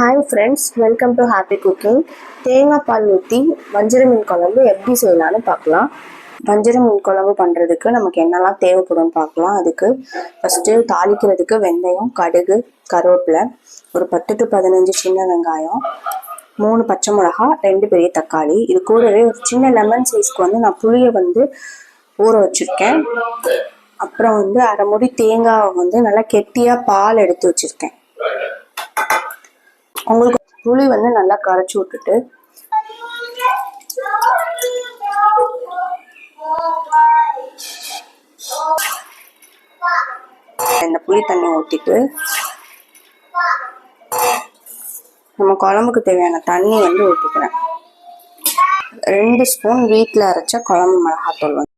Hi friends welcome to happy cooking தேங்காய் பால் ஊற்றி வஞ்சர மீன் குழம்பு எப்படி செய்யலாம்னு பார்க்கலாம். வஞ்சர மீன் குழம்பு பண்ணுறதுக்கு நமக்கு என்னெல்லாம் தேவைப்படும்னு பார்க்கலாம். அதுக்கு ஃபஸ்ட்டு தாளிக்கிறதுக்கு வெந்தயம் கடுகு கருவேப்பிலை ஒரு பத்து டு பதினஞ்சு சின்ன வெங்காயம் மூணு பச்சை மிளகா ரெண்டு பெரிய தக்காளி. இது கூடவே ஒரு சின்ன லெமன் சைஸ்க்கு வந்து நான் புளியை வந்து ஊற வச்சுருக்கேன். அப்புறம் வந்து அரை முடி தேங்காவை வந்து நல்லா கெட்டியாக பால் எடுத்து வச்சுருக்கேன். உங்களுக்கு புளி வந்து நல்லா கரைச்சி விட்டுட்டு இந்த புளி தண்ணி ஊற்றிட்டு நம்ம குழம்புக்கு தேவையான தண்ணி வந்து ஊற்றிக்கிறேன் ரெண்டு ஸ்பூன் வீட்டில் அரைச்ச குழம்பு மிளகாத்தூள் வந்து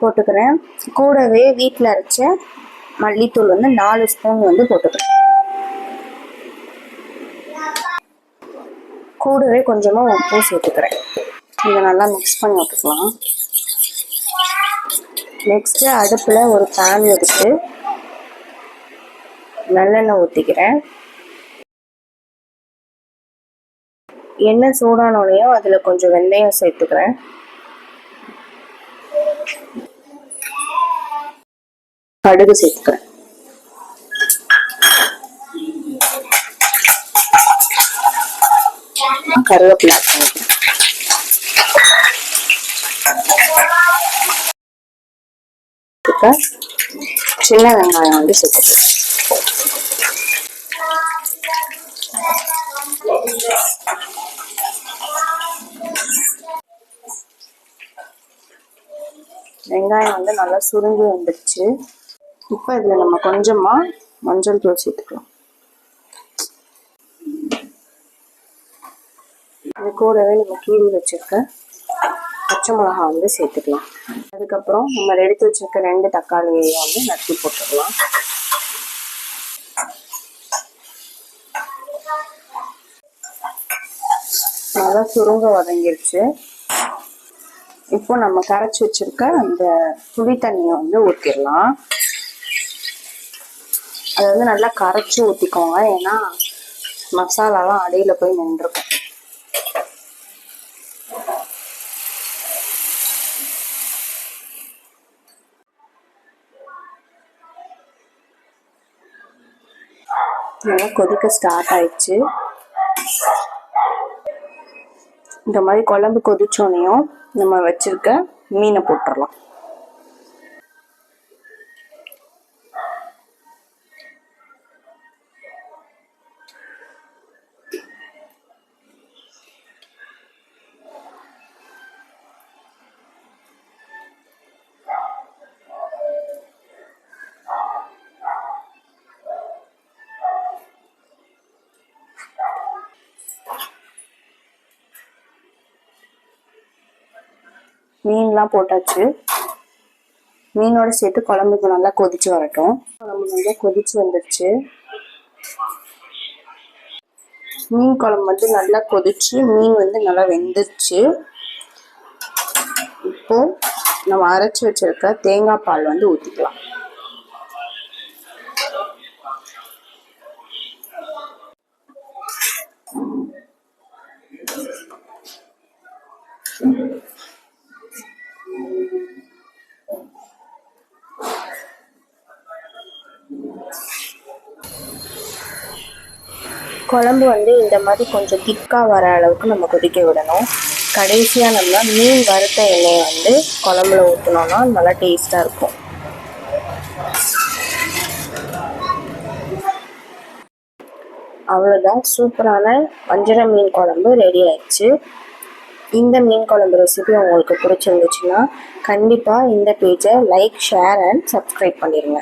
போட்டுக்கிறேன். கூடவே வீட்டில் அரைச்ச மல்லித்தூள் வந்து நாலு ஸ்பூன் வந்து போட்டுக்கிறேன். கூடவே கொஞ்சமாக உப்பு சேர்த்துக்கிறேன் இதை நல்லா மிக்ஸ் பண்ணி விட்டுக்கலாம் நெக்ஸ்ட்டு அடுப்பில் ஒரு பேன் எடுத்து நல்லெண்ணெய் ஊற்றிக்கிறேன் எண்ணெய் சூடானோடையும் அதில் கொஞ்சம் வெந்தயம் சேர்த்துக்கிறேன். கடுகு சேர்த்துக்கிறேன். கருவேப்பிலை. சின்ன வெங்காயம் வந்து சேர்த்துக்கலாம். வெங்காயம் வந்து நல்லா சுருங்கி வந்துடுச்சு இப்போ இதில் நம்ம கொஞ்சமாக மஞ்சள் தூள் சேர்த்துக்கலாம். அது கூடவே நம்ம கீறி வச்சிருக்க பச்சை மிளகா வந்து சேர்த்துக்கலாம். அதுக்கப்புறம் நம்ம எடுத்து வச்சிருக்க ரெண்டு தக்காளியை வந்து நட்டி போட்டுக்கலாம். நல்லா சுருங்க வதங்கிருச்சு. இப்போ நம்ம கரைச்சி வச்சிருக்க அந்த புளி தண்ணியை வந்து ஊற்றிடலாம் அதை வந்து நல்லா கரைச்சி ஊற்றிக்கோங்க ஏன்னா மசாலாலாம் அடியில் போய் நின்றுருக்கும் நல்லா கொதிக்க ஸ்டார்ட் ஆயிடுச்சு. இந்த மாதிரி குழம்பு கொதிச்சோனையும் நம்ம வச்சிருக்க மீனை போட்டுடலாம். மீன்லாம் போட்டாச்சு. மீனோட சேர்த்து குழம்புக்கு நல்லா கொதிச்சு வரட்டும். குழம்பு நல்லா கொதிச்சு வந்துடுச்சு மீன் குழம்பு வந்து நல்லா கொதிச்சு மீன் வந்து நல்லா வெந்துருச்சு. இப்போ நம்ம அரைச்சி வச்சிருக்க தேங்காய் பால் வந்து ஊற்றிக்கலாம் குழம்பு வந்து இந்த மாதிரி கொஞ்சம் திக்காக வர அளவுக்கு நம்ம கொதிக்க விடணும். கடைசியாக நம்ம மீன் வறுத்த எண்ணெயை வந்து குழம்புல ஊற்றினோன்னா நல்லா டேஸ்ட்டாக இருக்கும். அவ்வளோதான் சூப்பரான வஞ்சிர மீன் குழம்பு ரெடி ஆயிடுச்சு. இந்த மீன் குழம்பு ரெசிபி உங்களுக்கு பிடிச்சிருந்துச்சுன்னா கண்டிப்பாக இந்த பேஜை லைக் ஷேர் அண்ட் சப்ஸ்கிரைப் பண்ணிடுங்க